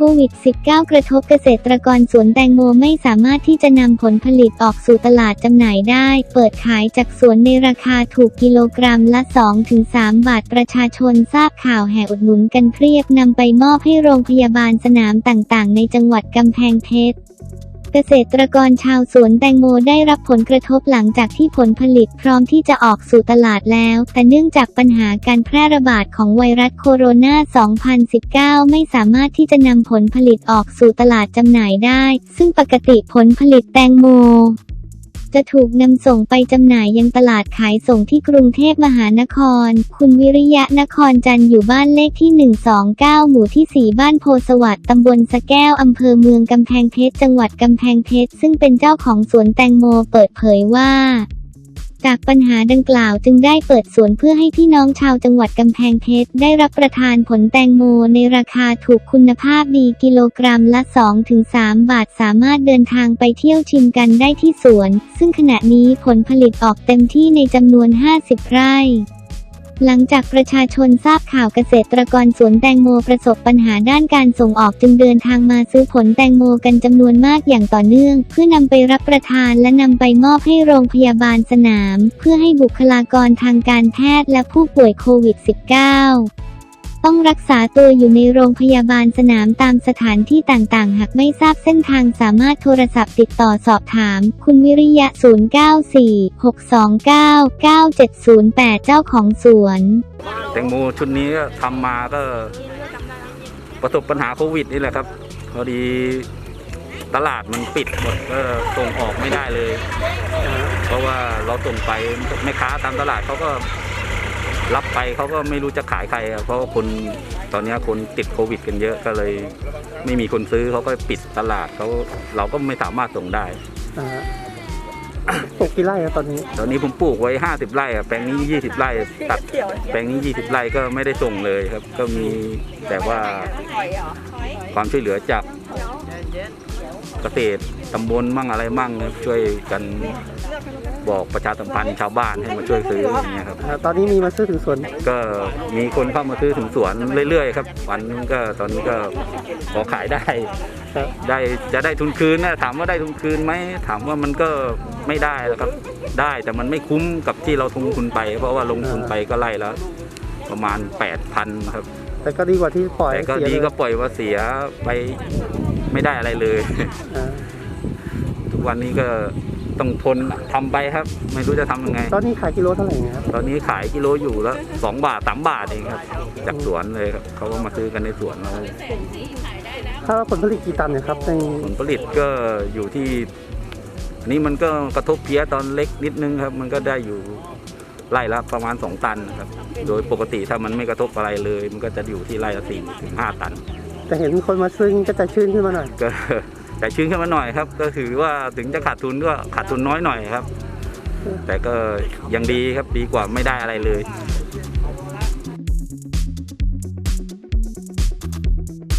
โควิด -19 กระทบเกษตรกรสวนแตงโมไม่สามารถที่จะนำผลผลิตออกสู่ตลาดจำหน่ายได้ เปิดขายจากสวนในราคาถูกกิโลกรัมละ 2-3 บาท ประชาชนทราบข่าวแห่อุดหนุนกันเพียบนำไปมอบให้โรงพยาบาลสนามต่างๆ ในจังหวัดกำแพงเพชร เกษตรกรชาวสวนแตงโมได้รับผลกระทบหลังจากที่ผลผลิตพร้อมที่จะออกสู่ตลาดแล้ว แต่เนื่องจากปัญหาการแพร่ระบาดของไวรัสโคโรนา 2019 ไม่สามารถที่จะนำผลผลิตออกสู่ตลาดจำหน่ายได้ ซึ่งปกติผลผลิตแตงโม จะถูกนำส่งไปจำหน่ายยังตลาดขายส่งที่กรุงเทพมหานคร คุณวิริยะนครจันทร์อยู่บ้านเลขที่ 129 หมู่ที่ 4 บ้านโพสวัสดิ์ตำบลสะแก้วอำเภอเมืองกำแพงเพชร จังหวัดกำแพงเพชร ซึ่งเป็นเจ้าของสวนแตงโมเปิดเผยว่า จากปัญหาดังกล่าวจึงได้เปิดสวนเพื่อให้พี่น้องชาวจังหวัดกำแพงเพชรได้รับประทานผลแตงโมในราคาถูกคุณภาพดีกิโลกรัมละ 2-3 บาทสามารถเดินทางไปเที่ยวชิมกันได้ที่สวน ซึ่งขณะนี้ผลผลิตออกเต็มที่ในจำนวน 50 ไร่ หลังจากประชาชนทราบข่าวเกษตรกรสวนแตงโมประสบปัญหาด้านการส่งออกจึงเดินทางมาซื้อผลแตงโมกันจำนวนมากอย่างต่อเนื่อง เพื่อนำไปรับประทานและนำไปมอบให้โรงพยาบาลสนาม เพื่อให้บุคลากรทางการแพทย์และผู้ป่วยโควิด -19 ต้องรักษาตัวอยู่ในโรงพยาบาลสนามตามสถานที่ต่างๆ หากไม่ทราบเส้นทางสามารถโทรศัพท์ติดต่อสอบถาม คุณวิริยะ 0946299708 เจ้าของสวน แตงโมชุดนี้ก็ทำมาก็ประสบปัญหาโควิดนี่แหละครับ พอดีตลาดมันปิดหมดก็ส่งออกไม่ได้เลย เพราะว่าเราส่งไปแม่ค้าตามตลาดเขาก็ รับไปเขาก็ไม่รู้จะขายใครอะเพราะว่าคนตอนนี้คนติดโควิด กันเยอะก็เลย ไม่มีคนซื้อเขาก็ปิดตลาดเขาเราก็ไม่สามารถส่งได้ อ่าปลูกกี่ไร่ครับตอนนี้ ตอนนี้ผมปลูกไว้ 50 ไร่อะแปลงนี้ 20 ไร่ตัดแปลงนี้ 20 ไร่ก็ไม่ได้ส่งเลยครับ ก็มีแต่ว่าความช่วยเหลือจาก เกษตรตำบลมั่งอะไรมั่งครับช่วยกันบอกประชาสัมพันธ์ชาวบ้านให้มาช่วยซื้ออย่างเงี้ยครับ อ่าตอนนี้มีมาซื้อถึงสวน ก็มีคนเข้ามาซื้อถึงสวนเรื่อยๆครับวันนึงก็ตอนนี้ก็พอขายได้ครับ ได้จะได้ทุนคืนนะถามว่าได้ทุนคืนไหมถามว่ามันก็ไม่ได้แล้วครับ ได้แต่มันไม่คุ้มกับที่เราลงทุนไป เพราะว่าลงทุนไปก็ไล่แล้ว ประมาณ 8,000ครับ แต่ก็ดีกว่าที่ปล่อยแต่ก็เสียดีเลยก็ปล่อยว่าเสียไป ไม่ได้อะไรเลยอ่าทุกวันนี้ก็ต้องทนทำไปครับ ไม่รู้จะทำยังไง ตอนนี้ขายกิโลเท่าไหร่เนี่ยครับ ตอนนี้ขายกิโลอยู่แล้วสองบาทสามบาทเองครับ จากสวนเลยครับเขาก็มาซื้อกันในสวนเราถ้าผลผลิตกี่ตันเนี่ยครับในผลผลิตก็อยู่ที่อันนี้มันก็กระทบเพี้ยตอนเล็กนิดนึงครับ มันก็ได้อยู่ไร่ละประมาณ 2 ตันครับ โดยปกติถ้ามันไม่กระทบอะไรเลย มันก็จะอยู่ที่ไร่ละสี่ถึงห้าตัน แต่เห็นคนมาซื้อก็จะชื่นขึ้นมาหน่อย ก็ แต่ชื้นขึ้นมาหน่อยครับ ก็ถือว่าถึงจะขาดทุนก็ขาดทุนน้อยหน่อยครับ แต่ก็ยังดีครับดีกว่าไม่ได้อะไรเลย